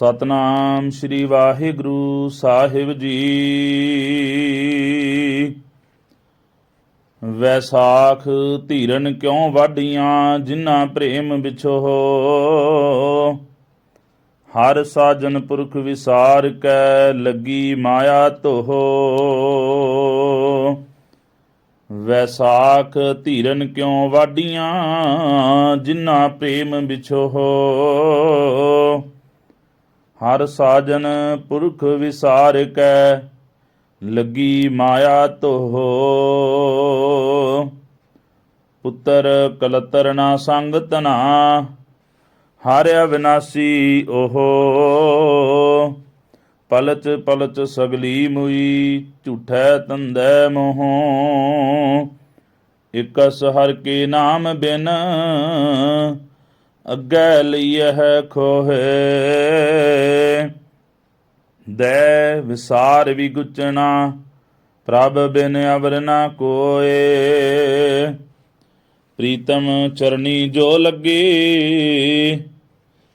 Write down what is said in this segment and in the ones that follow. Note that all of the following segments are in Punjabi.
ਸਤਨਾਮ ਸ੍ਰੀ ਵਾਹਿਗੁਰੂ ਸਾਹਿਬ ਜੀ। ਵੈਸਾਖ ਧੀਰਨ ਕਿਉਂ ਵਾਡੀਆਂ ਜਿਨ੍ਹਾਂ ਪ੍ਰੇਮ ਵਿਛੋ ਹਰ ਸਾਜਨ ਪੁਰਖ ਵਿਸਾਰ ਕੈ ਲੱਗੀ ਮਾਇਆ ਤੋਹ ਵੈਸਾਖ ਧੀਰਨ ਕਿਉਂ ਵਾਡੀਆਂ ਜਿਨ੍ਹਾਂ ਪ੍ਰੇਮ ਵਿਛੋ ਹਰ ਸਾਜਨ ਪੁਰਖ ਵਿਸਾਰ ਕੈ ਲੱਗੀ ਮਾਇਆ ਤੋਹ ਪੁੱਤਰ ਕਲਤਰ ਨਾ ਸੰਗ ਤਨਾ ਹਾਰਿਆ ਵਿਨਾਸੀ ਓਹੋ ਪਲਚ ਪਲਚ ਸਗਲੀ ਮੁਈ, ਝੂਠੈ ਤੰਦੈ ਮੋਹ। ਇਕਸ ਹਰ ਕੇ ਨਾਮ ਬਿਨ ਅੱਗੇ ਲਈਐ ਖੋਹੇ। ਦੈ ਵਿਸਾਰ ਵੀ ਗੁਚਣਾ ਪ੍ਰਭ ਬਿਨ ਅਵਰ ਨਾ ਕੋਏ। ਪ੍ਰੀਤਮ ਚਰਨੀ ਜੋ ਲੱਗੀ,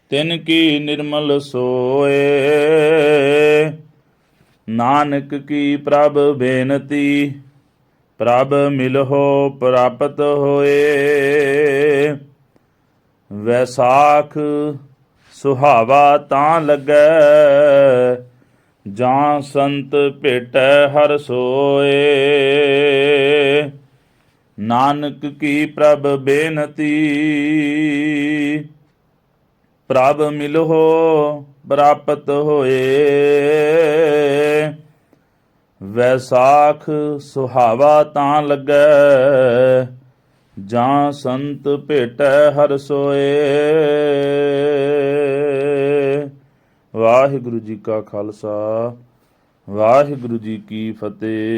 ਤਿਨ ਕੀ ਨਿਰਮਲ ਸੋਏ। ਨਾਨਕ ਕੀ ਪ੍ਰਭ ਬੇਨਤੀ, ਪ੍ਰਭ ਮਿਲਹੁ ਪ੍ਰਾਪਤ ਹੋਏ। ਵੈਸਾਖ ਸੁਹਾਵਾ ਤਾਂ ਲੱਗੈ, ਜਾਂ ਸੰਤ ਭੇਟੈ ਹਰ ਸੋਏ। ਨਾਨਕ ਕੀ ਪ੍ਰਭ ਬੇਨਤੀ, ਪ੍ਰਭ ਮਿਲਹੁ ਪ੍ਰਾਪਤ ਹੋਏ। ਵੈਸਾਖ ਸੁਹਾਵਾ ਤਾਂ ਲੱਗੈ ਜਾਂ ਸੰਤ ਭੇਟੈ ਹਰ ਸੋਏ। ਵਾਹਿਗੁਰੂ ਜੀ ਕਾ ਖਾਲਸਾ ਵਾਹਿਗੁਰੂ ਜੀ ਕੀ ਫਤਿਹ।